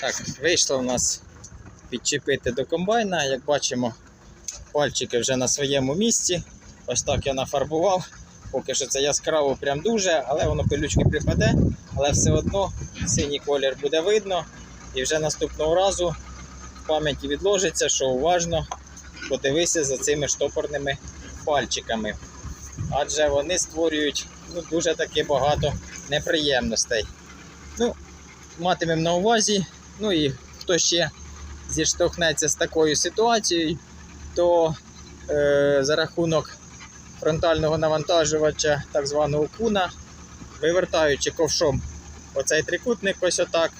Так, вийшло у нас підчепити до комбайна. Як бачимо, пальчики вже на своєму місці. Ось так я нафарбував. Поки що це яскраво прям дуже, але воно пилючки припаде, але все одно синій колір буде видно. І вже наступного разу в пам'яті відложиться, що уважно подивися за цими штопорними пальчиками. Адже вони створюють ну, дуже таки багато неприємностей. Ну, матимемо на увазі. Ну і хто ще зіштовхнеться з такою ситуацією, то е, за рахунок фронтального навантажувача, так званого куна, вивертаючи ковшом оцей трикутник, ось отак,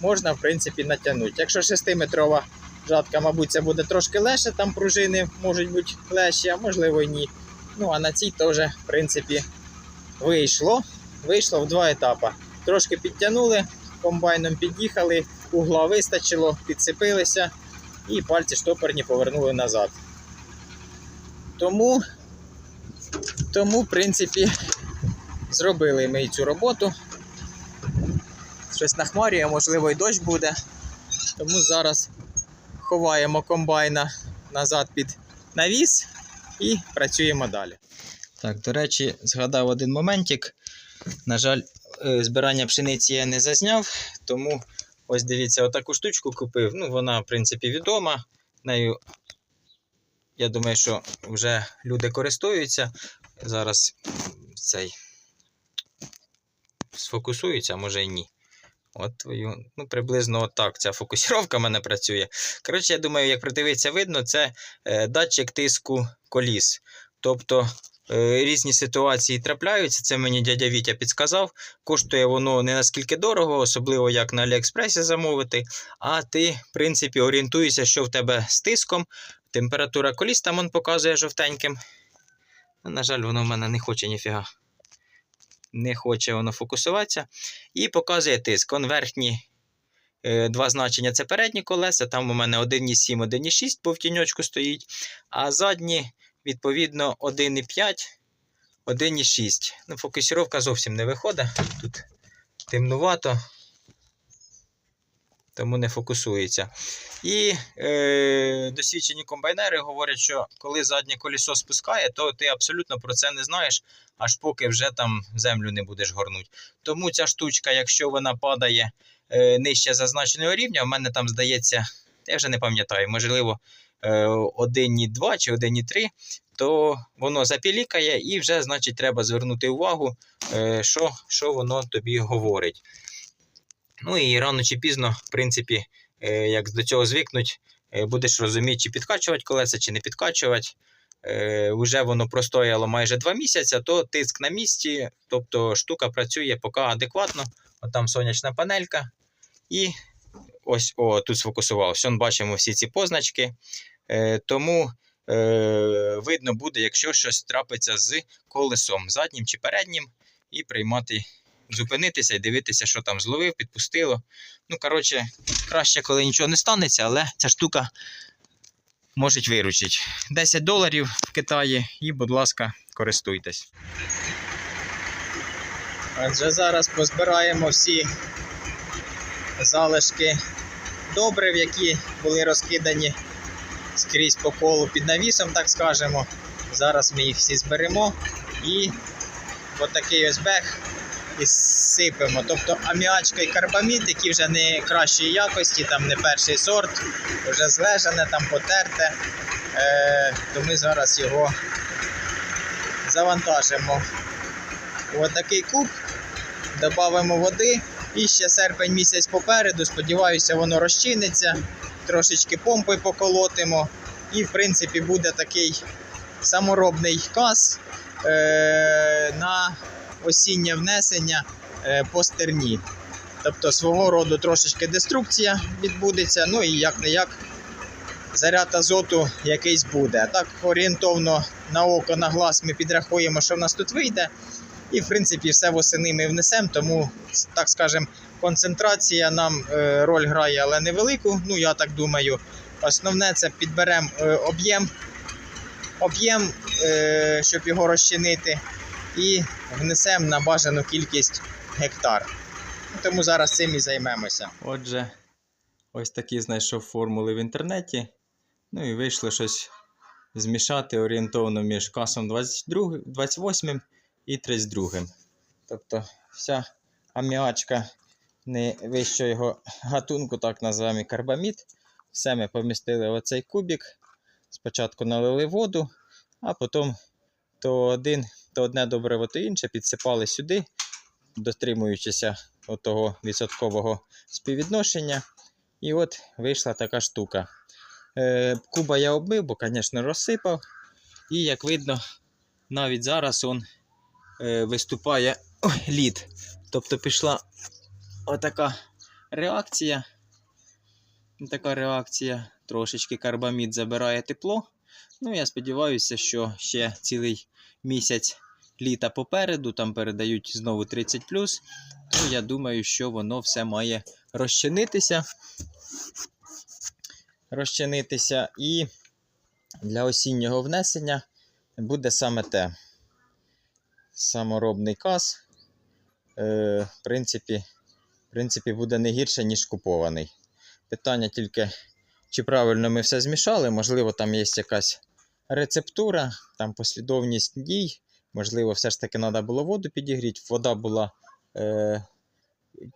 можна в принципі натягнути. Якщо 6-метрова жатка, мабуть, це буде трошки легше, там пружини можуть бути легші, а можливо і ні. Ну а на цій теж, в принципі, вийшло. Вийшло в два етапи. Трошки підтягнули, комбайном під'їхали, угла вистачило, підсипилися і пальці штопорні повернули назад. Тому, тому, в принципі, зробили ми цю роботу. Щось нахмарює, можливо, і дощ буде. Тому зараз ховаємо комбайна назад під навіс і працюємо далі. Так, до речі, згадав один моментик. На жаль, збирання пшениці я не зазняв, тому ось дивіться, отаку штучку купив. Ну, вона, в принципі, відома. Нею, я думаю, що вже люди користуються. Зараз цей сфокусується, а може і ні. От твою, ну, приблизно отак ця фокусировка в мене працює. Коротше, я думаю, як придивитися видно, це е, датчик тиску коліс. Тобто е, різні ситуації трапляються. Це мені дядя Вітя підсказав. Коштує воно не наскільки дорого, особливо як на Аліекспресі замовити. А ти, в принципі, орієнтуєшся, що в тебе з тиском. Температура коліс там он показує жовтеньким. Ну, На жаль, воно в мене не хоче ніфіга. Не хоче воно фокусуватися. І показує тиск. Он верхні е, два значення це передні колеса. Там у мене 1,7, 1,6, бо в тіньочку стоїть. А задні, відповідно, 1,5, 1,6. Ну, фокусировка зовсім не виходить. Тут темнувато. Тому не фокусується. І е, досвідчені комбайнери говорять, що коли заднє колесо спускає, то ти абсолютно про це не знаєш, аж поки вже там землю не будеш горнути. Тому ця штучка, якщо вона падає е, нижче зазначеного рівня, в мене там здається, я вже не пам'ятаю, можливо, 1,2 чи 1,3, то воно запілікає і вже, значить, треба звернути увагу, е, що, що воно тобі говорить. Ну і рано чи пізно, в принципі, е, як до цього звикнуть, е, будеш розуміти, чи підкачувати колеса, чи не підкачувати. Е, Вже воно простояло майже 2 місяці, то тиск на місці, тобто штука працює поки адекватно. От там сонячна панелька. І ось о, тут сфокусувався. Он бачимо всі ці позначки. Е, Тому е, видно буде, якщо щось трапиться з колесом заднім чи переднім, і приймати зупинитися і дивитися, що там зловив, підпустило. Ну, коротше, краще, коли нічого не станеться, але ця штука може виручити. 10 доларів в Китаї і, будь ласка, користуйтесь. Отже, зараз позбираємо всі залишки добрив, які були розкидані скрізь по колу під навісом, так скажемо. Зараз ми їх всі зберемо і отакий ось бег і сипемо. Тобто аміачка і карбамід, які вже не кращої якості, там не перший сорт, вже злежане, там потерте. Е, то ми зараз його завантажимо в отакий куб, додамо води. І ще серпень місяць попереду. Сподіваюся, воно розчиниться. Трошечки помпи поколотимо. І, в принципі, буде такий саморобний каз е- на осіннє внесення е, по стерні. Тобто свого роду трошечки деструкція відбудеться, ну і як не як заряд азоту якийсь буде. Так орієнтовно на око, на глаз ми підрахуємо, що в нас тут вийде. І, в принципі, все восени ми внесемо, тому, так скажемо, концентрація нам е, роль грає, але невелику. Ну, я так думаю. Основне це підберемо е, об'єм, об'єм, е, щоб його розчинити і внесемо на бажану кількість гектар. Тому зараз цим і займемося. Отже, Ось такі знайшов формули в інтернеті. Ну і вийшло щось змішати орієнтовно між касом 22, 28 і 32. Тобто вся аміачка не вищого гатунку, так називаємо карбамід. Все ми помістили в оцей кубик. Спочатку налили воду, а потім то, один, то одне добриво, то інше підсипали сюди, дотримуючися того відсоткового співвідношення. І от вийшла така штука. Е, куба я обмив, бо, звісно, розсипав. І як видно, навіть зараз он виступає ой, лід. Тобто пішла отака реакція. Така реакція. Трошечки карбамід забирає тепло. Ну, я сподіваюся, що ще цілий місяць літа попереду, там передають знову 30 то я думаю, що воно все має розчинитися. Розчинитися і для осіннього внесення буде саме те. Саморобний каз. Е, в, принципі, в принципі, буде не гірше, ніж купований. Питання тільки, чи правильно ми все змішали, можливо, там є якась рецептура, там послідовність дій. Можливо, все ж таки треба було воду підігріти. Вода була е,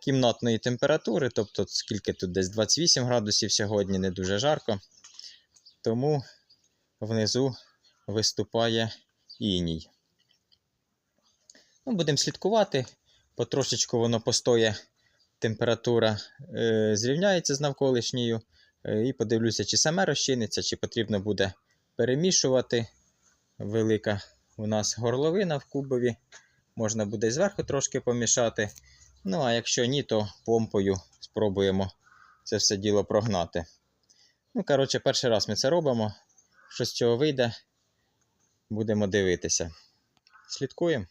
кімнатної температури, тобто скільки тут десь 28 градусів сьогодні, не дуже жарко. Тому внизу виступає іній. Ну, Будемо слідкувати. Потрошечку воно постоє, температура е, зрівняється з навколишньою. Е, і подивлюся, чи саме розчиниться, чи потрібно буде перемішувати. Велика у нас горловина в кубові. Можна буде і зверху трошки помішати. Ну, а якщо ні, то помпою спробуємо це все діло прогнати. Ну, коротше, перший раз ми це робимо. Що з цього вийде, будемо дивитися. Слідкуємо.